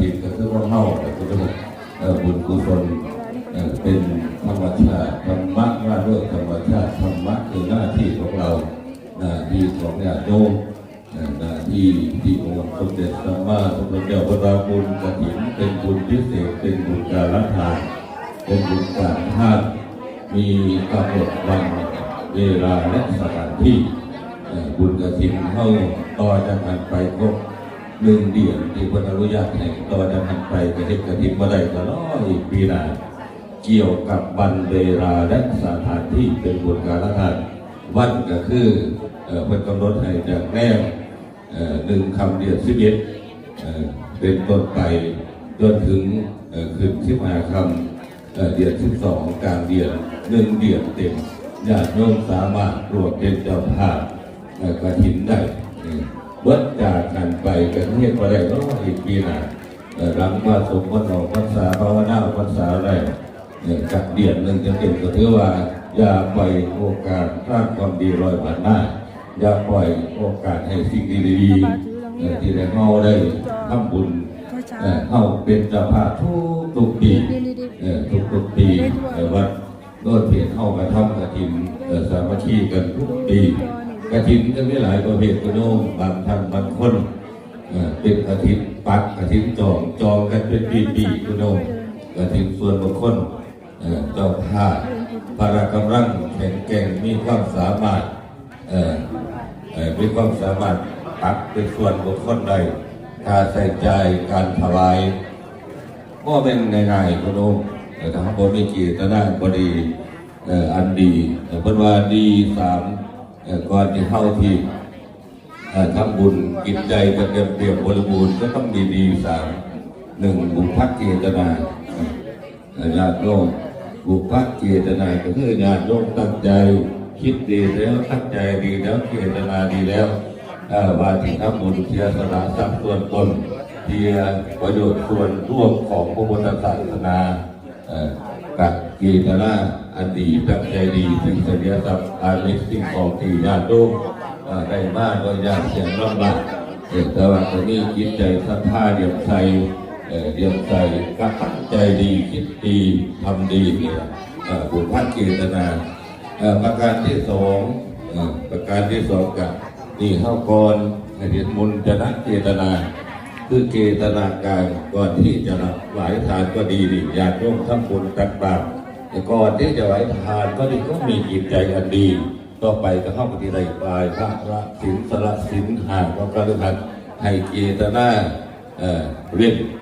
ฏิก็คือว่าเฮาก็คือว่าบุญกุศลเป็นธรรมชาติธรรมะว่าด้วยธรรมชาติธรรมะคือหน้าที่ของเราหน้าที่ของญาติโยมหน้าที่ที่องค์สมเด็จสัมมาสัมพุทธเจ้าพระราบุญกฐินเป็นบุญพิเศษเป็นบุญการทานเป็นบุญการทานมีกำหนดวันเวลาและสถานที่บุญกฐินเข้าต่อจากกันไปครบ หนึ่งเดือนที่พระอนุญาตให้ต่อจากนั้นไปกระเทศกระทิบมาได้ก็ร้อยปีหนาเกี่ยวกับวันเวลาและสถานที่เป็นบุญการทานวันก็คือเพิ่นกำหนดให้จากแรกเอ่หนึ่งคำเดือนสิบเอ็ดเอ่อเป็นต้นไปจนถึงขึ้นสิบห้าคำเอ่อเดือนสิบสองกลางเดือนหนึ่งเดือนเต็มญาติโยมสามารถรวมเป็นเจ้าภาพกระถินได้ เออเบิดจากกันไปกันเรียกว่าอะไรก็อีกปีหน้าหลังว่าสมวันออกพรรษาภาวนาพรรษาอะไรเนี่ยกับเดียนหนึ่งจะเต็มก็ถือว่า อย่าปล่อยโอกาสสร้างความดีลอยผ่านหน้า อย่าปล่อยโอกาสให้สิ่งดีๆที่ได้เฮาได้ทำบุญเอ่อเฮาเป็นเจ้าภาพทุกทุกปีเอ่อทุกทุกปีเอ่วัดโนดเพียรเฮากระทำกระถินเอ่อสามัคคีกันทุกปี กระถินก็มีหลายประเภทก็โน้มบางท่านบางคนเป็นกระถินปักกระถินจองจองกันเป็นปีๆก็โน้มกระถินส่วนบางคนเจ้าภาพพละกำลังแข็งแกร่งมีความสามารถเอ่มีความสามารถปักเป็นส่วนบุคคลใดการใส่ใจการถวายก็เป็นง่ายๆก็โน้มแต่ถ้าคนไม่เกียรติหน้าบดีอันดีแต่เพิ่นว่าดีสาม ก่อนที่เข้าที่ทำบุญกินใจกันเตรียมเตรียมบริบูรณ์ก็ต้องมีดีสามหนึ่งบุพพเจตนาญาติโยมบุพพเจตนาก็คือญาติโยมตั้งใจ คิดดีแล้วตั้งใจดีแล้วเจตนาดีแล้วว่าที่ทำบุญเทียสละทรัพย์ส่วนตนเพียประโยชน์ส่วนร่วมของพระพุทธศาสนา กับกีตนาอันดีตั้งใจดีถึงเสียทรัพย์อาลิสิ่งของที่ญาติโยมได้มากก็ยากเสียงลำบากแต่ว่าตอนนี้จิตใจศรัทธาเดียมใสเดียมใสก็ตั้งใจดีคิดดีทำดีเนี่ยบุญพัฒเจตนาประการที่สองประการที่สองกับนี่เข้าก่อนให้เรียนมุนจะนักเจตนา คือเจตนาการก่อนที่จะรับไหวทานก็ดีดิญาติโยมทำบุญตักบาตรแต่ก่อนที่จะไหวทานก็ดีก็มีจิตใจอันดี ต่อไปก็เข้าปฏิไรปลายพระละสินสละสินห่างก็กระทันให้เจตนาเอ่อเรียน